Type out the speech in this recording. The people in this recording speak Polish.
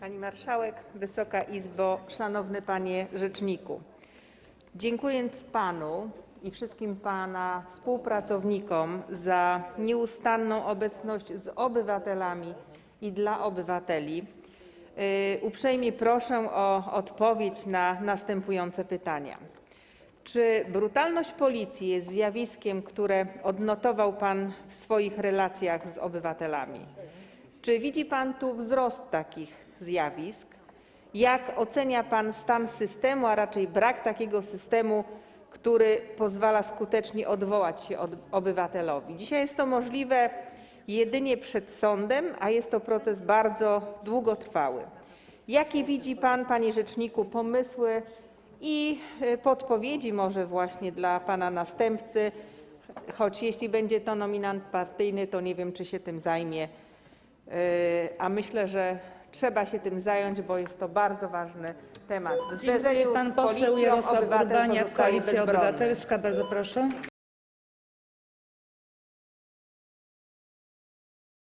Pani Marszałek, Wysoka Izbo, Szanowny Panie Rzeczniku. Dziękując Panu i wszystkim Pana współpracownikom za nieustanną obecność z obywatelami i dla obywateli, y, uprzejmie proszę o odpowiedź na następujące pytania. Czy brutalność policji jest zjawiskiem, które odnotował Pan w swoich relacjach z obywatelami? Czy widzi Pan tu wzrost takich zjawisk? Jak ocenia Pan stan systemu, a raczej brak takiego systemu, który pozwala skutecznie odwołać się od obywatelowi? Dzisiaj jest to możliwe jedynie przed sądem, a jest to proces bardzo długotrwały. Jakie widzi Pan, Panie Rzeczniku, pomysły i y, podpowiedzi może właśnie dla Pana następcy, choć jeśli będzie to nominant partyjny, to nie wiem, czy się tym zajmie, Yy, a myślę, że trzeba się tym zająć, bo jest to bardzo ważny temat. W Dziękuję. zderzeniu Pan z poseł policją Jarosław obywatel Urbaniak, Koalicja bezbronny. Obywatelska. Bardzo proszę.